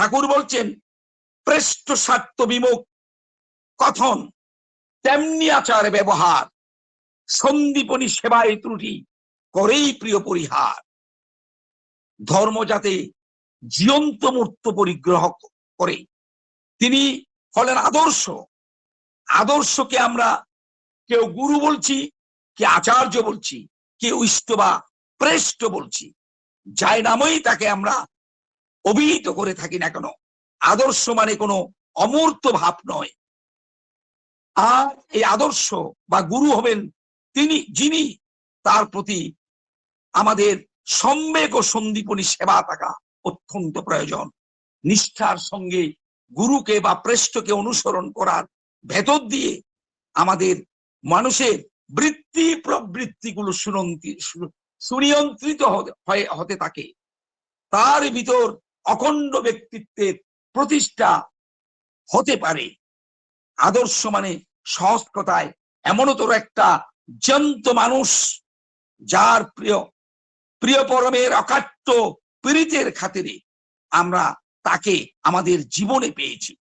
ঠাকুর বলছেন প্রেষ্ট স্বার্থ বিমুখ, কথন, তেমনি আচার ব্যবহার, সন্দীপনী সেবায় ত্রুটি, করেই প্রিয় পরিহার। ধর্ম যাতে জীবন্ত মূর্ত পরিগ্রহ করে, তিনি হলেন আদর্শ। আদর্শকে আমরা কেউ গুরু বলছি, কে আচার্য বলছি কেউ ইষ্ট বা প্রেষ্ট বলছি, যাই নামই তাকে আমরা অভিহিত করে থাকি না কেন? আদর্শ মানে কোনো অমূর্ত ভাব নয়। আর এই আদর্শ বা গুরু হবেন তিনি, যিনি তার প্রতি আমাদের সম্বেক ও সন্দীপনী সেবা থাকা অত্যন্ত প্রয়োজন। নিষ্ঠার সঙ্গে গুরুকে বা প্রেষ্টকে অনুসরণ করার ভেতর দিয়ে আমাদের মানুষের বৃত্তি প্রবৃত্তিগুলো সুনন্তি সুনিয়ন্ত্রিত হতে থাকে। তার ভিতর অখণ্ড ব্যক্তিত্বের প্রতিষ্ঠা হতে পারে। আদর্শ মানে সহজ কথায় এমনতর একটা জ্যান্ত মানুষ যার প্রিয় প্রিয় পরমের অকাট্য পীড়িতের খাতিরে আমরা তাকে আমাদের জীবনে পেয়েছি।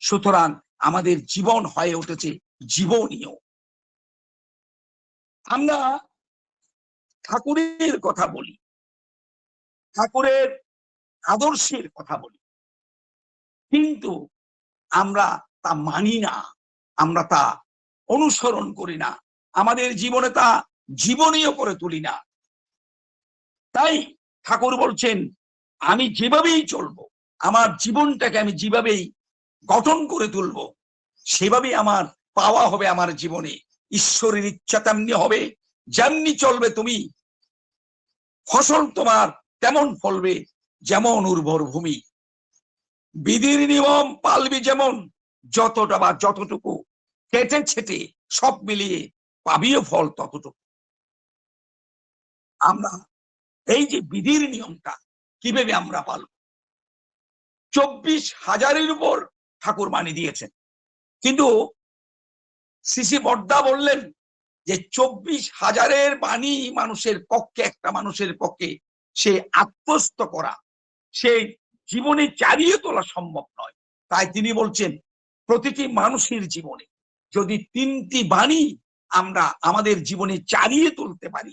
সুতরাং আমাদের জীবন হয়ে উঠেছে জীবনীয়। আমরা ঠাকুরের কথা বলি। ঠাকুরের আদর্শের কথা বলি। কিন্তু আমরা তা মানি না, আমরা তা অনুসরণ করি না, আমাদের জীবনে তা জীবনীয় করে তুলি না। তাই ঠাকুর বলছেন, আমি যেভাবেই চলবো, আমার জীবনটাকে আমি যেভাবেই গঠন করে তুলবো, সেভাবেই আমার পাওয়া হবে আমার জীবনে। ঈশ্বরের ইচ্ছা তেমনি হবে, যেমনি চলবে তুমি, ফসল তোমার তেমন ফলবে যেমন উর্বর ভূমি। বিধির নিয়ম পালবি যেমন, যতটা বা যতটুকু কেটে ছেটে সব মিলিয়ে পাবিও ফল ততটুকু। আমরা এই যে বিধির নিয়মটা কীভাবে আমরা পালব? চব্বিশ হাজারের উপর ঠাকুর মানি দিয়েছেন। কিন্তু সিসি বড্ডা বললেন যে চব্বিশ হাজারের বাণী মানুষের পক্ষে, একটা মানুষের পক্ষে সে আত্মস্থ করা সে জীবনে চালিয়ে তোলা সম্ভব নয়। তাই তিনি বলছেন, প্রতিটি মানুষের জীবনে যদি তিনটি বাণী আমরা আমাদের জীবনে চালিয়ে তুলতে পারি,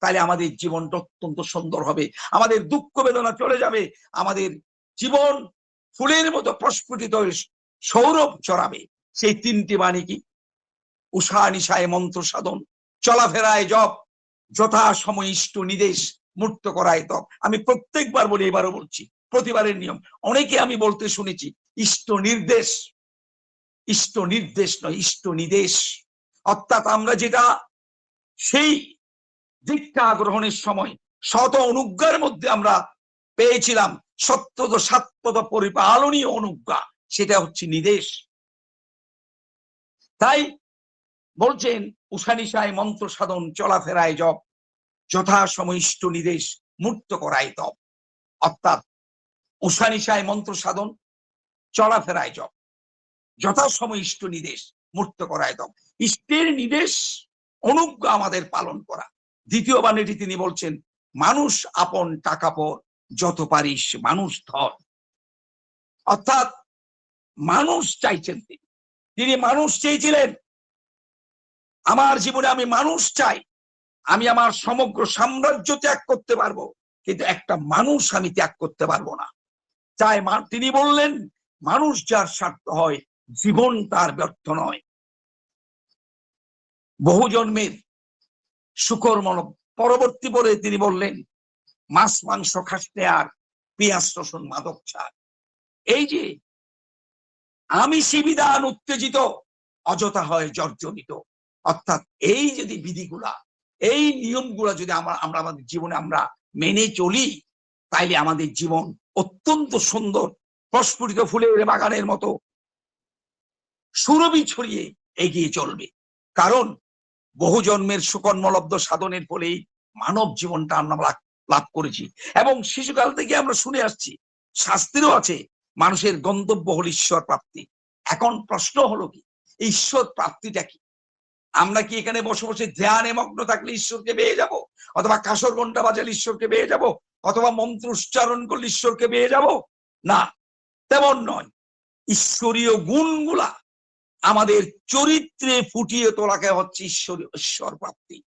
তাহলে আমাদের জীবনটা অত্যন্ত সুন্দর হবে। আমাদের দুঃখ বেদনা চলে যাবে, আমাদের জীবন ফুলের মতো প্রস্ফুটিত সৌরভ চড়াবে সেই তিনটি বাণী কি? উষা নিশায় মন্ত্র সাধন, চলাফেরায় জপ যথা সময় ইষ্ট নিদেশ মূর্ত করায় তপ আমি প্রত্যেকবার বলি, এবারও বলছি, প্রতিবারের নিয়ম। অনেকে আমি বলতে শুনেছি, ইষ্ট নির্দেশ। ইষ্ট নির্দেশ নয়, ইষ্ট নিদেশ। অর্থাৎ আমরা যেটা, সেই দীক্ষা গ্রহণের সময় শত অনুজ্ঞার মধ্যে আমরা পেয়েছিলাম, সত্যত সাত্যত পরিপালনীয় অনুজ্ঞা, সেটা হচ্ছে নিদেশ। তাই বলছেন, উষানিশায় মন্ত্র সাধন, চলাফেরায় জপ। যথা সমইষ্ট নিদেশ মুক্ত করায় তপ অর্থাৎ উষানিশায় মন্ত্র সাধন, চলাফেরায় জপ যথা সমইষ্ট নিদেশ মুক্ত করায় তপ ইষ্টের নির্দেশ অনুজ্ঞা আমাদের পালন করা। দ্বিতীয় বাণীটি তিনি বলছেন, মানুষ আপন টাকা পর যত পারিস মানুষ ধর অর্থাৎ মানুষ চাইছেন তিনি। তিনি মানুষ চেয়েছিলেন। আমার জীবনে আমি মানুষ চাই। আমি আমার সমগ্র সাম্রাজ্য ত্যাগ করতে পারব, কিন্তু একটা মানুষ আমি ত্যাগ করতে পারব না। চাই তিনি বললেন, মানুষ যার স্বার্থ হয়, জীবন তার ব্যর্থ নয়। বহু জন্মের শুকর মন পরবর্তী পরে তিনি বললেন, মাছ, মাংস খাসতে আর পেঁয়াজ, রসুন, মাদক ছাড় এই যে, আমি বিধান উত্তেজিত, অযথা হয় জর্জরিত। অর্থাৎ এই যদি বিধিগুলা এই নিয়মগুলা যদি আমরা আমরা আমাদের জীবনে আমরা মেনে চলি, তাইলে আমাদের জীবন অত্যন্ত সুন্দর। প্রস্ফুটিত ফুলের বাগানের মতো সুরভি ছড়িয়ে এগিয়ে চলবে। কারণ বহু জন্মের সুকর্মলব্ধ সাধনের ফলেই মানব জীবনটা আমরা লাভ করেছি। এবং শিশুকাল থেকে আমরা শুনে আসছি, শাস্তিরও আছে, মানুষের গন্তব্য হল ঈশ্বর প্রাপ্তি। এখন প্রশ্ন হলো কি? ঈশ্বর প্রাপ্তিটা কি? আমরা কি এখানে বসে বসে ধ্যানে মগ্ন থাকলে ঈশ্বরকে পেয়ে যাব? অথবা কাসর ঘণ্টা বাজালে ঈশ্বরকে পেয়ে যাব? অথবা মন্ত্র উচ্চারণ করলে ঈশ্বরকে পেয়ে যাব? না, তেমন নয়। ঈশ্বরীয় গুণগুলা আমাদের চরিত্রে ফুটিয়ে তোলাকে হচ্ছে ঈশ্বরীয় ঈশ্বর প্রাপ্তি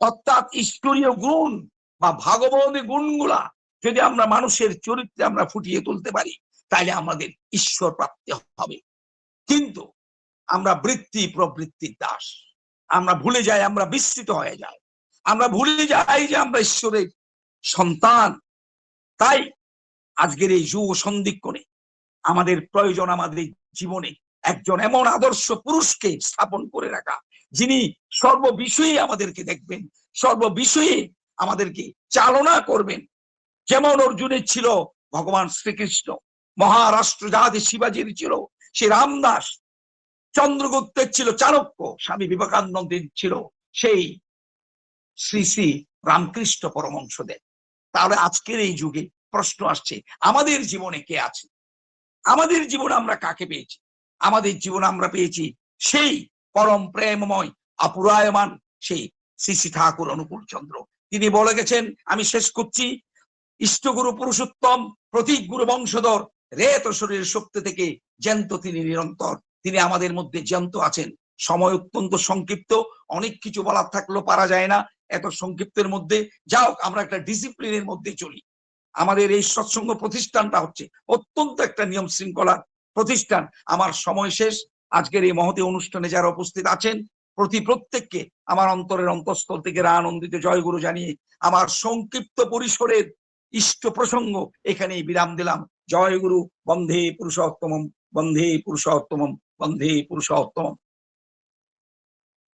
অর্থাৎ ঈশ্বরীয় গুণ বা ভাগবতী গুণগুলা যদি আমরা মানুষের চরিত্রে আমরা ফুটিয়ে তুলতে পারি, তাহলে আমাদের ঈশ্বর প্রাপ্তি হবে। কিন্তু আমরা বৃত্তি প্রবৃত্তির দাস। আমরা ভুলে যাই, আমরা বিস্তৃত হয়ে যাই। আমরা ভুলে যাই যে আমরা ঈশ্বরের সন্তান। তাই আজকের এই যুগ সন্ধিক্ষণে আমাদের প্রয়োজন আমাদের জীবনে একজন এমন আদর্শ পুরুষকে স্থাপন করে রাখা, যিনি সর্ববিষয়ে আমাদেরকে দেখবেন, সর্ববিষয়ে আমাদেরকে চালনা করবেন। যেমন অর্জুনের ছিল, ভগবান শ্রীকৃষ্ণ, মহারাষ্ট্র জাহাজে শিবাজির ছিল, সে রামদাস চন্দ্রগুপ্তের ছিল চাণক্য স্বামী বিবেকানন্দের ছিল সেই শ্রী শ্রী রামকৃষ্ণ পরমংশদেব তাহলে আজকের এই যুগে প্রশ্ন আসছে, আমাদের জীবনে কে আছে? আমাদের জীবনে আমরা কাকে পেয়েছি? আমাদের জীবনে আমরা পেয়েছি সেই পরম প্রেমময়, অপুরায়মান সেই শ্রী শ্রী ঠাকুর অনুকূল চন্দ্র। তিনি বলে গেছেন, আমি শেষ করছি। ইষ্টগুরু পুরুষোত্তম প্রতীক গুরু বংশধর, রেত শরীরের শক্তি থেকে জ্যান্ত তিনি নিরন্তর তিনি আমাদের মধ্যে জ্যান্ত আছেন। সময় অত্যন্ত সংক্ষিপ্ত, অনেক কিছু বলার থাকলেও পারা যায় না। এত সংক্ষিপ্তের মধ্যে যাও আমরা একটা ডিসিপ্লিনের মধ্যে চলি। আমাদের এই সৎসঙ্গ প্রতিষ্ঠানটা হচ্ছে অত্যন্ত একটা নিয়ম শৃঙ্খলার প্রতিষ্ঠান। আমার সময় শেষ। আজকের এই মহতি অনুষ্ঠানে যারা উপস্থিত আছেন, প্রতি প্রত্যেককে আমার অন্তরের অন্তঃস্থল থেকে আনন্দিত, জয়গুরু জানিয়ে আমার সংক্ষিপ্ত পরিসরের ইষ্ট প্রসঙ্গ এখানেই বিরাম দিলাম। জয়গুরু বন্ধে পুরুষোত্তমম বন্ধে পুরুষোত্তমম। বন্ধে পুরুষোত্তমম